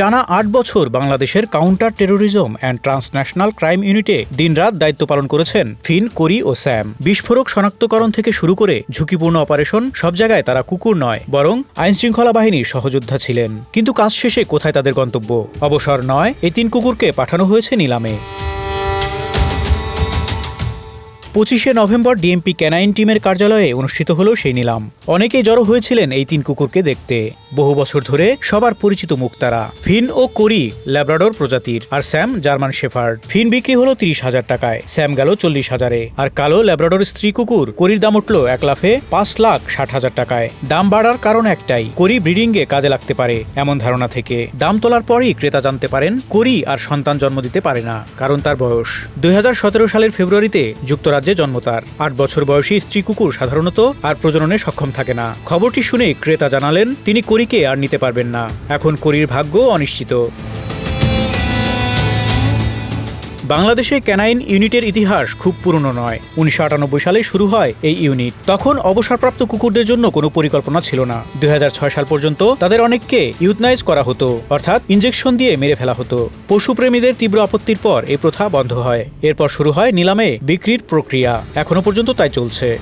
টানা আট বছর বাংলাদেশের counter terrorism and transnational crime ইউনিটে দিনরাত দায়িত্ব পালন করেছেন ফিন, করি ও স্যাম। বিস্ফোরক শনাক্তকরণ থেকে শুরু করে ঝুঁকিপূর্ণ অপারেশন, সব জায়গায় তারা কুকুর নয়, বরং আইনশৃঙ্খলা বাহিনীর সহযোদ্ধা ছিলেন। কিন্তু কাজ শেষে কোথায় তাদের গন্তব্য? অবসর নয় এই তিন কুকুরকে পাঠানো হয়েছে নিলামে। পঁচিশে নভেম্বর ডিএমপি ক্যানাইন টিমের কার্যালয়ে অনুষ্ঠিত হলো সেই নিলাম। অনেকেই জড়ো হয়েছিলেন এই তিন কুকুরকে দেখতে। বহু বছর ধরে সবার পরিচিত মুখ তারা ফিন ও করি, ল্যাব্রাডোর প্রজাতির, আর স্যাম, জার্মান শেফার্ড। ফিন বিক্রি হলো তিরিশ হাজার টাকায়, স্যাম গেল চল্লিশ হাজারে। আর কালো ল্যাব্রাডোর স্ত্রী কুকুর, করির দাম উঠল এক লাফে পাঁচ লাখ ষাট হাজার টাকায়। দাম বাড়ার কারণ একটাই, করি ব্রিডিংয়ে কাজে লাগতে পারে, এমন ধারণা থেকে। দাম তোলার পরই ক্রেতা জানতে পারেন, করি আর সন্তান জন্ম দিতে পারে না, কারণ তার বয়স। দুই হাজার সতেরো সালের ফেব্রুয়ারিতে যুক্তরাজ্যে জন্ম তার। আট বছর বয়সী স্ত্রী কুকুর সাধারণত আর প্রজননে সক্ষম থাকে না। খবরটি শুনে ক্রেতা জানালেন, তিনি করিকে আর নিতে পারবেন না। এখন করির ভাগ্য অনিশ্চিত। বাংলাদেশে ক্যানাইন ইউনিটের ইতিহাস খুব পুরনো নয়। উনিশশো সালে শুরু হয় এই ইউনিট। তখন অবসরপ্রাপ্ত কুকুরদের জন্য কোনো পরিকল্পনা ছিল না। দু হাজার ছয় সাল পর্যন্ত তাদের অনেককে ইউথনাইজ করা হতো, অর্থাৎ ইঞ্জেকশন দিয়ে মেরে ফেলা হতো। পশুপ্রেমীদের তীব্র আপত্তির পর এই প্রথা বন্ধ হয়। এরপর শুরু হয় নিলামে বিক্রির প্রক্রিয়া। এখনও পর্যন্ত তাই চলছে।